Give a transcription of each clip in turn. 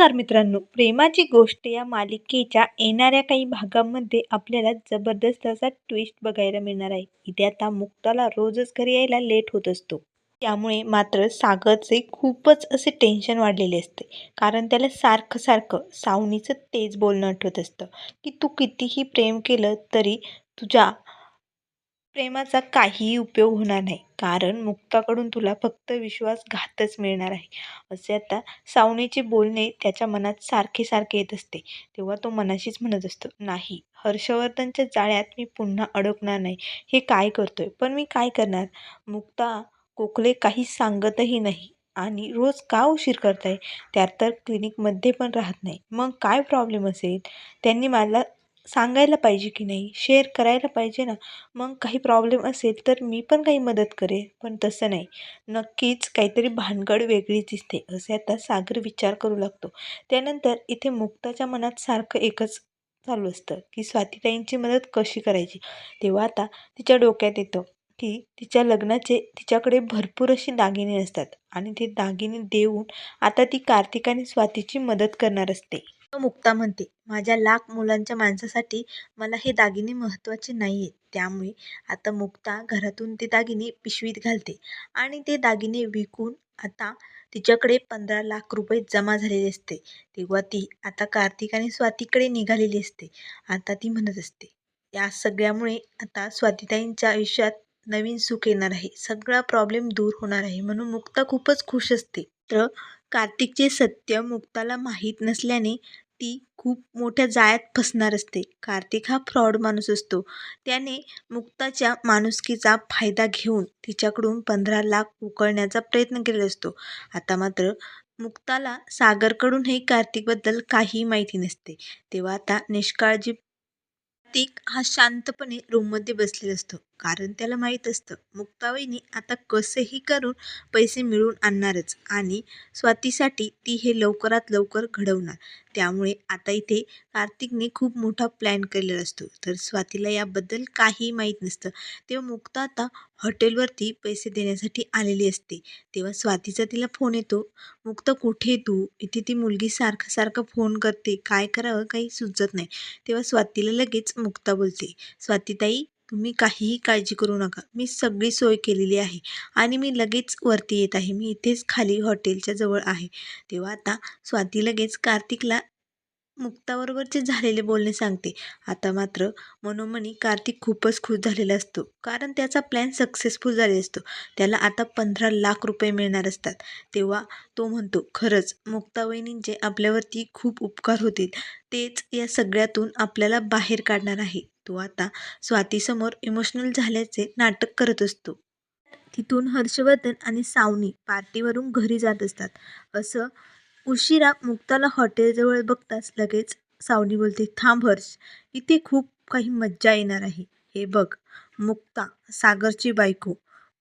नमस्कार मित्रांनो. प्रेमाची गोष्ट या मालिकेच्या येणाऱ्या काही भागांमध्ये आपल्याला जबरदस्त असा ट्विस्ट बघायला मिळणार आहे. इथे आता मुक्ताला रोजच घरी यायला लेट होत असतो. त्यामुळे मात्र सागरचे खूपच असे टेन्शन वाढलेले असते. कारण त्याला सारखं सारखं सावनीचं तेच बोलणं आठवत असतं. की तू कितीही प्रेम केलं तरी तुझ्या प्रेमाचा काहीही उपयोग होणार नाही. कारण मुक्ताकडून तुला फक्त विश्वासघातच मिळणार आहे. असे आता सावनीचे बोलणे त्याच्या मनात सारखे सारखे येत असते. तेव्हा तो मनाशीच म्हणत असतो नाही हर्षवर्धनच्या जाळ्यात मी पुन्हा अडकणार नाही. हे काय करतोय? पण मी काय करणार? मुक्ता कोकले काही सांगतही नाही. आणि रोज का उशीर करताय? त्यात तर क्लिनिकमध्ये पण राहत नाही. मग काय प्रॉब्लेम असेल? त्यांनी मला सांगायला पाहिजे की नाही शेअर करायला पाहिजे ना. मग काही प्रॉब्लेम असेल तर मी पण काही मदत करेन पण तसं नाही. नक्कीच काहीतरी भानगड वेगळीच दिसते असे आता सागर विचार करू लागतो. त्यानंतर इथे मुक्ताच्या मनात सारखं एकच चालू असतं की स्वातीताईंची मदत कशी करायची? तेव्हा आता तिच्या डोक्यात येतं की तिच्या लग्नाचे तिच्याकडे भरपूर अशी दागिने असतात. आणि ते दागिने देऊन आता ती कार्तिक आणि स्वातीची मदत करणार असते. मुक्ता म्हणते माझ्या लाख मुलांच्या माणसासाठी मला हे दागिने महत्त्वाचे नाही आहेत त्यामुळे आता मुक्ता घरातून ते दागिने पिशवीत घालते आणि ते दागिने विकून आता तिच्याकडे पंधरा लाख रुपये जमा झालेले असते. तेव्हा ती आता कार्तिक आणि स्वातीकडे निघालेली असते. आता ती म्हणत असते या सगळ्यामुळे आता स्वातीताईंच्या आयुष्यात नवीन सुख येणार आहे. सगळा प्रॉब्लेम दूर होणार आहे. म्हणून मुक्ता खूपच खुश असते. तर कार्तिकचे सत्य मुक्ताला माहीत नसल्याने ती खूप मोठ्या जाळ्यात फसणार असते. कार्तिक हा फ्रॉड माणूस असतो. त्याने मुक्ताच्या माणुसकीचा फायदा घेऊन तिच्याकडून पंधरा लाख उकळण्याचा प्रयत्न केलेला असतो. आता मात्र मुक्ताला सागरकडूनही कार्तिकबद्दल काही माहिती नसते. तेव्हा आता निष्काळजी कार्तिक हा शांतपणे रूममध्ये बसलेला असतो. कारण त्याला माहीत असतं. मुक्तावहिनी आता कसेही करून पैसे मिळवून आणणारच आणि स्वातीसाठी ती हे लवकरात लवकर घडवणार. त्यामुळे आता इथे कार्तिकने खूप मोठा प्लॅन केलेला असतो. तर स्वातीला याबद्दल काही माहीत नसतं. तेव्हा मुक्ता आता हॉटेलवरती पैसे देण्यासाठी आलेली असते. तेव्हा स्वातीचा तिला फोन येतो. मुक्ता कुठे तू? इथे ती मुलगी सारखं सारखं फोन करते. काय करावं? काही सुचत नाही. तेव्हा स्वातीला लगेच मुक्ता बोलते. स्वातीताई तुम्ही काहीही काळजी करू नका. मी सगळी सोय केलेली आहे आणि मी लगेच वरती येत आहे. मी इथेच खाली हॉटेलच्या जवळ आहे. तेव्हा आता स्वाती लगेच कार्तिकला मुक्ताबरोबरचे झालेले बोलणे सांगते. आता मात्र मनोमनी कार्तिक खूपच खुश झालेला असतो. कारण त्याचा प्लॅन सक्सेसफुल झालेला असतो. त्याला आता पंधरा लाख रुपये मिळणार असतात. तेव्हा तो म्हणतो खरंच मुक्तावहिनींचे आपल्यावरती खूप उपकार होतील. तेच या सगळ्यातून आपल्याला बाहेर काढणार आहे. तो आता स्वातीसमोर इमोशनल झाल्याचे नाटक करत असतो. तिथून हर्षवर्धन आणि सावनी पार्टीवरून घरी जात असतात. असं उशिरा मुक्ताला हॉटेलजवळ बघताच लगेच सावनी बोलते थांब हर्ष इथे खूप काही मज्जा येणार आहे. हे बघ मुक्ता सागरची बायको.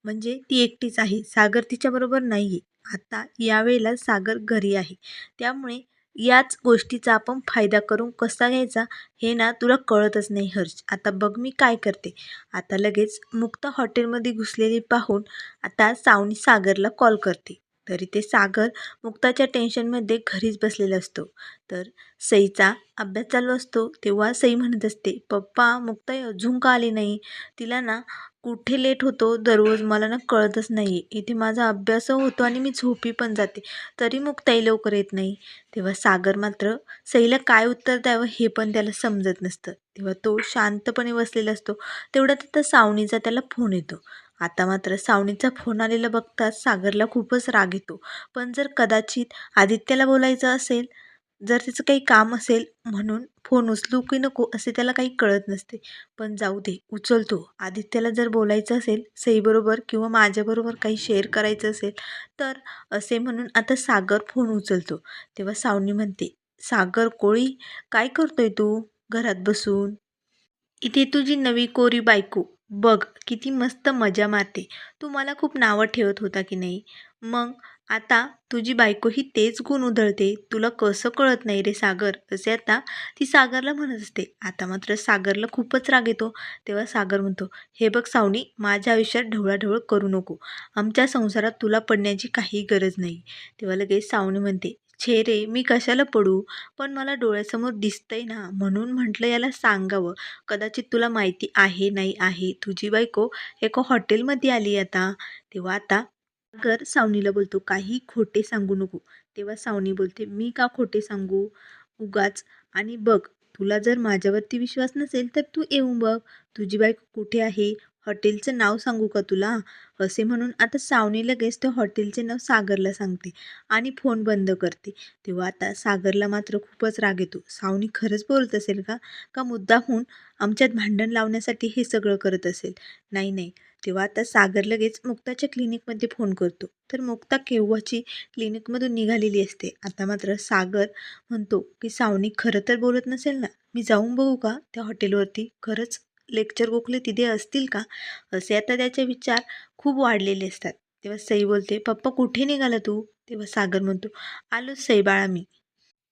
म्हणजे ती एकटीच आहे सागर तिच्याबरोबर नाही आहे आता यावेळेला सागर घरी आहे. त्यामुळे याच गोष्टीचा आपण फायदा करून कसा घ्यायचा हे ना तुला कळतच नाही हर्ष. आता बघ मी काय करते. आता लगेच मुक्ता हॉटेलमध्ये घुसलेली पाहून आता सावनी सागरला कॉल करते. तरी ते सागर मुक्ताच्या टेन्शनमध्ये घरीच बसलेला असतो. तर सईचा अभ्यास चालू असतो तेव्हा सई म्हणत असते पप्पा मुक्ता अजून का आली नाही? तिला ना कुठे लेट होतो दररोज मला ना कळतच नाही इथे माझा अभ्यास होतो आणि मी झोपी पण जाते. तरी मुक्ताई लवकर येत नाही. तेव्हा सागर मात्र सईला काय उत्तर द्यावं हे पण त्याला समजत नसतं. तेव्हा तो शांतपणे बसलेला असतो. तेवढ्यात आता सावणीचा त्याला फोन येतो. आता मात्र सावनीचा फोन आलेला बघताच सागरला खूपच राग येतो. पण जर कदाचित आदित्याला बोलायचं असेल जर तिचं काही काम असेल म्हणून फोन उचलू की नको असे त्याला काही कळत नसते. पण जाऊ दे उचलतो. आदित्याला जर बोलायचं असेल सईबरोबर किंवा माझ्याबरोबर काही शेअर करायचं असेल तर असे म्हणून आता सागर फोन उचलतो. तेव्हा सावनी म्हणते सागर कोळी काय करतोय तू? घरात बसून? इथे तुझी नवी कोरी बायको. बघ किती मस्त मजा मारते. तू मला खूप नावं ठेवत होता की नाही? मग आता तुझी बायको ही तेच गुण उधळते. तुला कसं कळत नाही रे सागर? असे आता ती सागरला म्हणत असते. आता मात्र सागरला खूपच राग येतो. तेव्हा सागर म्हणतो हे बघ सावनी माझ्या आयुष्यात ढवळाढवळ करू नको. आमच्या संसारात तुला पडण्याची काही गरज नाही. तेव्हा लगेच सावनी म्हणते छेरे मी कशाला पडू? पण मला डोळ्यासमोर दिसतंय ना म्हणून म्हटलं याला सांगावं. कदाचित तुला माहिती आहे नाही आहे? तुझी बायको एका हॉटेलमध्ये आली आता. तेव्हा आता सागर सावनीला बोलतो काही खोटे सांगू नको. तेव्हा सावनी बोलते मी का खोटे सांगू? उगाच. आणि बघ तुला जर माझ्यावरती विश्वास नसेल तर तू येऊन बघ. तुझी बायको कुठे आहे? हॉटेलचं नाव सांगू का तुला? असे म्हणून आता सावनी लगेच त्या हॉटेलचे नाव सागरला सांगते आणि फोन बंद करते. तेव्हा आता सागरला मात्र खूपच राग येतो. सावनी खरंच बोलत असेल का? का मुद्दाहून आमच्यात भांडण लावण्यासाठी हे सगळं करत असेल? नाही नाही. तेव्हा आता सागर लगेच मुक्ताच्या क्लिनिकमध्ये फोन करतो. तर मुक्ता केव्हाची क्लिनिकमधून निघालेली असते? आता मात्र सागर म्हणतो की सावनी खरं तर बोलत नसेल ना? मी जाऊन बघू का त्या हॉटेलवरती? खरंच लेक्चर गोखले तिथे असतील का? असे आता त्याचे विचार खूप वाढलेले असतात. तेव्हा सई बोलते पप्पा कुठे निघाला तू? तेव्हा सागर म्हणतो आलोच सई बाळा मी.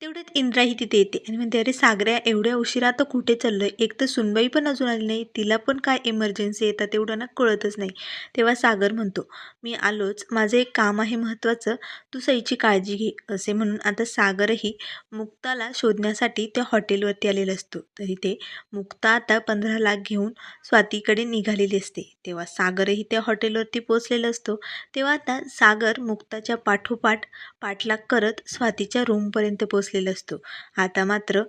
तेवढ्यात इंद्राही तिथे येते आणि म्हणते अरे सागऱ्या एवढ्या उशिरा तर कुठे चाललोय? एक तर सुनबाई पण अजून आली नाही तिला पण काय इमर्जन्सी येतात तेवढं ना कळतच नाही. तेव्हा सागर म्हणतो मी आलोच माझं एक काम आहे महत्त्वाचं तू सईची काळजी घे असे म्हणून आता सागरही मुक्ताला शोधण्यासाठी त्या हॉटेलवरती आलेला असतो. तरी ते मुक्ता आता पंधरा लाख घेऊन स्वातीकडे निघालेली असते. तेव्हा सागरही त्या हॉटेलवरती पोचलेला असतो. तेव्हा आता सागर मुक्ताच्या पाठोपाठ पाठलाग करत स्वातीच्या रूमपर्यंत पोचलेला असतो. आता मात्र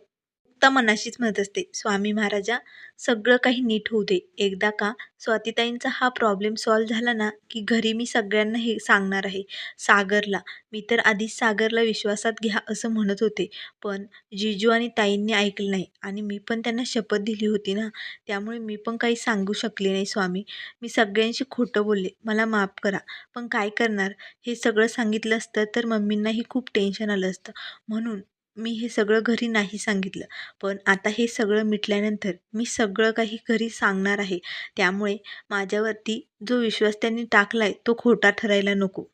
मुक्ता मनाशीच म्हणत असते. स्वामी महाराजा सगळं काही नीट होऊ दे. एकदा का स्वातीताईंचा हा प्रॉब्लेम सॉल्व्ह झाला ना की घरी मी सगळ्यांना हे सांगणार आहे. सागरला. मी तर आधीच सागरला विश्वासात घ्या असं म्हणत होते. पण जिजू आणि ताईंनी ऐकलं नाही आणि मी पण त्यांना शपथ दिली होती ना. त्यामुळे मी पण काही सांगू शकले नाही स्वामी. मी सगळ्यांशी खोटं बोलले. मला माफ करा. पण काय करणार? हे सगळं सांगितलं असतं तर मम्मींनाही खूप टेन्शन आलं असतं. म्हणून मी हे सगळं घरी नाही सांगितलं. पण आता हे सगळं मिटल्यानंतर मी सगळं काही घरी सांगणार आहे. त्यामुळे माझ्यावरती जो विश्वास त्यांनी टाकला आहे तो खोटा ठरायला नको.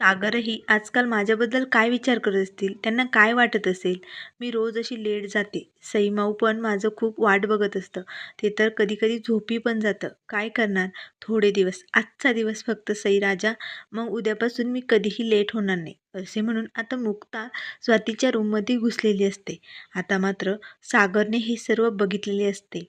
सागरही आजकाल माझ्याबद्दल काय विचार करत असतील त्यांना काय वाटत असेल? मी रोज अशी लेट जाते. सईमाऊ पण माझं खूप वाट बघत असतं. ते तर कधीकधी झोपी पण जातं. काय करणार? थोडे दिवस. आजचा दिवस फक्त सई राजा मग उद्यापासून मी कधीही लेट होणार नाही. असे म्हणून आता मुक्ता स्वातीच्या रूममध्ये घुसलेली असते. आता मात्र सागरने हे सर्व बघितलेले असते.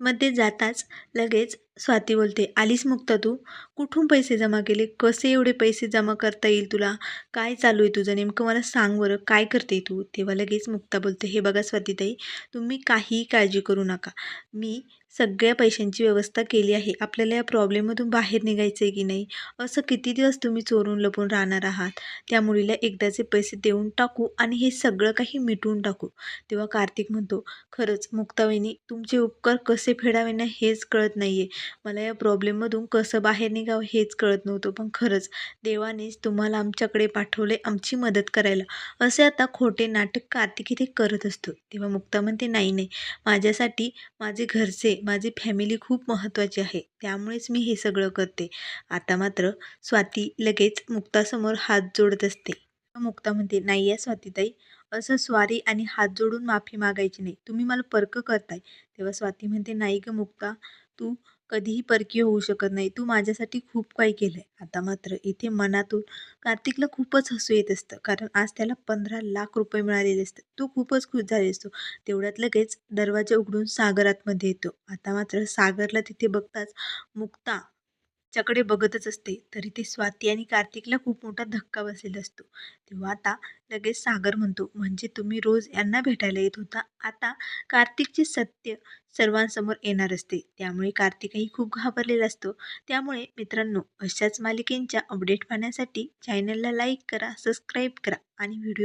मध्ये जाताच लगेच स्वाती बोलते आलीस मुक्ता तू? कुठून पैसे जमा केले? कसे एवढे पैसे जमा करता येईल तुला? काय चालू आहे तुझं? नेमकं मला सांग बरं काय करते तू? तेव्हा लगेच मुक्ता बोलते हे बघा स्वातीताई तुम्ही काहीही काळजी करू नका. मी सगळ्या पैशांची व्यवस्था केली आहे. आपल्याला या प्रॉब्लेममधून बाहेर निघायचं आहे की नाही? असं किती दिवस तुम्ही चोरून लपून राहणार आहात? त्या मुलीला एकदाचे पैसे देऊन टाकू आणि हे सगळं काही मिटवून टाकू. तेव्हा कार्तिक म्हणतो खरंच मुक्तावहिनी तुमचे उपकार कसे फेडावे ना हेच कळत नाही आहे मला या प्रॉब्लेममधून कसं बाहेर निघावं हेच कळत नव्हतं. पण खरंच देवानेच तुम्हाला आमच्याकडे पाठवले आमची मदत करायला. असे आता खोटे नाटक कार्तिक इथे करत असतो. तेव्हा मुक्ता म्हणते नाही नाही. माझ्यासाठी माझे घरचे माझी फॅमिली खूप महत्त्वाची आहे. त्यामुळेच मी हे सगळं करते. आता मात्र स्वाती लगेच मुक्तासमोर हात जोडत असते. मुक्ता म्हणते नाही आहे स्वातीताई. असं स्वारी आणि हात जोडून माफी मागायची नाही. तुम्ही मला पर्क करताय. तेव्हा स्वाती म्हणते नाही ग मुक्ता. तू कधीही परकीय होऊ शकत नाही. तू माझ्यासाठी खूप काही केलं आहे आता मात्र इथे मनातून कार्तिकला खूपच हसू येत असतं. कारण आज त्याला पंधरा लाख रुपये मिळालेले असतात. तो खूपच खुश झाले असतो. तेवढ्यात लगेच दरवाजा उघडून सागर आतमध्ये येतो. आता मात्र सागरला तिथे बघताच मुक्ता च्याकडे बघतच असते तरी ते स्वाती आणि कार्तिकला खूप मोठा धक्का बसलेला असतो. तेव्हा आता लगेच सागर म्हणतो म्हणजे तुम्ही रोज यांना भेटायला येत होता? आता कार्तिकचे सत्य सर्वांसमोर येणार असते. त्यामुळे कार्तिकही खूप घाबरलेला असतो. त्यामुळे मित्रांनो अशाच मालिकेंच्या अपडेट पाहण्यासाठी चॅनलला लाईक करा सबस्क्राईब करा आणि व्हिडिओ